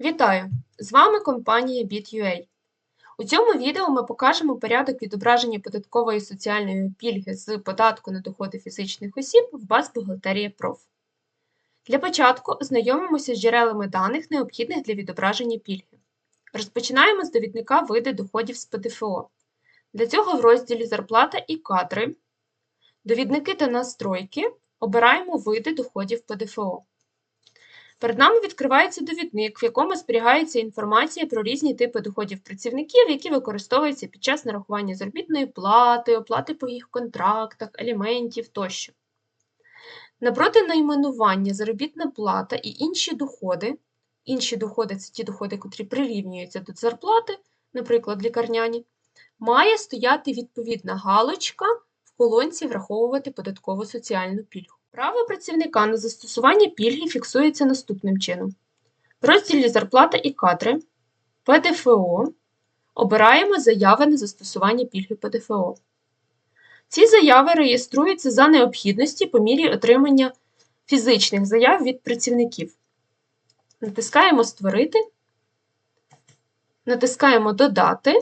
Вітаю! З вами компанія BitUA. У цьому відео ми покажемо порядок відображення податкової соціальної пільги з податку на доходи фізичних осіб в баз бухгалтерія Проф. Для початку ознайомимося з джерелами даних, необхідних для відображення пільги. Розпочинаємо з довідника види доходів з ПДФО. Для цього в розділі Зарплата і кадри, довідники та настройки обираємо види доходів ПДФО. Перед нами відкривається довідник, в якому зберігається інформація про різні типи доходів працівників, які використовуються під час нарахування заробітної плати, оплати по їх контрактах, аліментів тощо. Напроти найменування заробітна плата і інші доходи. Інші доходи це ті доходи, котрі прирівнюються до зарплати, наприклад, лікарняні, має стояти відповідна галочка в колонці враховувати податкову соціальну пільгу. Право працівника на застосування пільги фіксується наступним чином. В розділі Зарплата і кадри ПДФО обираємо заяви на застосування пільги ПДФО. Ці заяви реєструються за необхідності по мірі отримання фізичних заяв від працівників. Натискаємо Створити, натискаємо Додати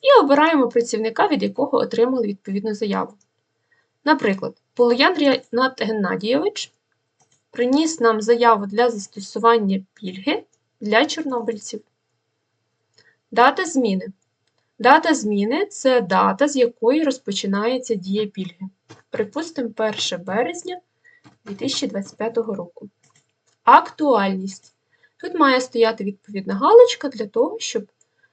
і обираємо працівника, від якого отримали відповідну заяву. Наприклад, Полуян Рінат Геннадійович приніс нам заяву для застосування пільги для чорнобильців. Дата зміни. Дата зміни це дата, з якої розпочинається дія пільги. Припустимо, 1 березня 2025 року. Актуальність. Тут має стояти відповідна галочка для того, щоб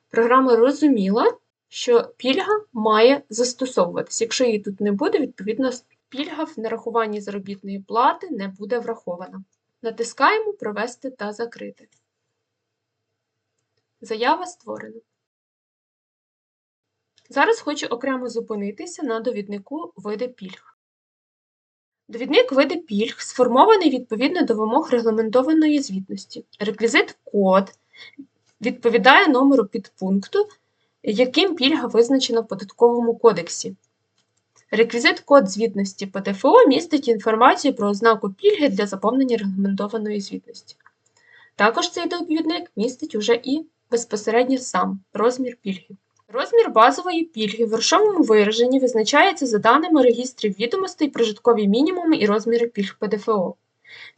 програма розуміла, що пільга має застосовуватися. Якщо її тут не буде, відповідно, пільга в нарахуванні заробітної плати не буде врахована. Натискаємо Провести та закрити. Заява створена. Зараз хочу окремо зупинитися на довіднику види пільг. Довідник види пільг сформований відповідно до вимог регламентованої звітності. Реквізит код відповідає номеру підпункту, яким пільга визначена в податковому кодексі. Реквізит код звітності ПДФО містить інформацію про ознаку пільги для заповнення регламентованої звітності. Також цей довідник містить уже і безпосередньо сам розмір пільги. Розмір базової пільги в грошовому вираженні визначається за даними реєстрів відомостей, прожиткові мінімуми і розміри пільг ПДФО.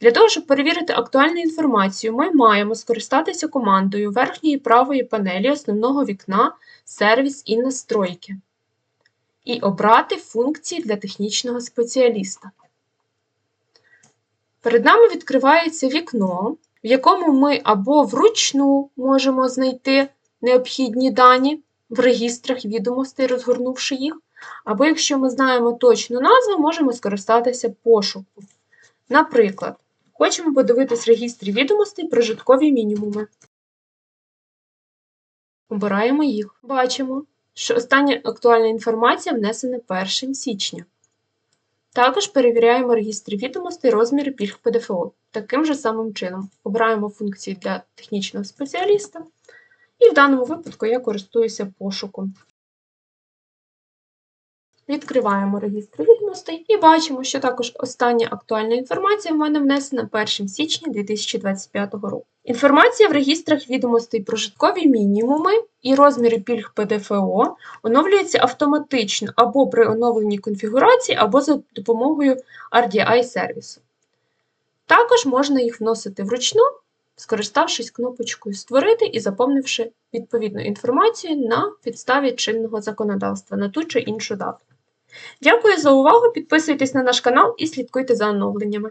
Для того, щоб перевірити актуальну інформацію, ми маємо скористатися командою верхньої правої панелі основного вікна Сервіс і настройки і обрати функції для технічного спеціаліста. Перед нами відкривається вікно, в якому ми або вручну можемо знайти необхідні дані в регістрах відомостей, розгорнувши їх, або якщо ми знаємо точну назву, можемо скористатися пошуку. Наприклад, хочемо подивитись регістр відомостей прожиткові мінімуми. Обираємо їх. Бачимо, що остання актуальна інформація внесена 1 січня. Також перевіряємо регістри відомостей розміри пільг ПДФО. Таким же самим чином обираємо функції для технічного спеціаліста, і в даному випадку я користуюся пошуком. Відкриваємо регістр відомостей і бачимо, що також остання актуальна інформація в мене внесена 1 січня 2025 року. Інформація в регістрах відомостей прожиткові мінімуми і розміри пільг ПДФО оновлюється автоматично або при оновленні конфігурації, або за допомогою RDI сервісу. Також можна їх вносити вручну, скориставшись кнопочкою Створити і заповнивши відповідну інформацію на підставі чинного законодавства на ту чи іншу дату. Дякую за увагу! Підписуйтесь на наш канал і слідкуйте за оновленнями.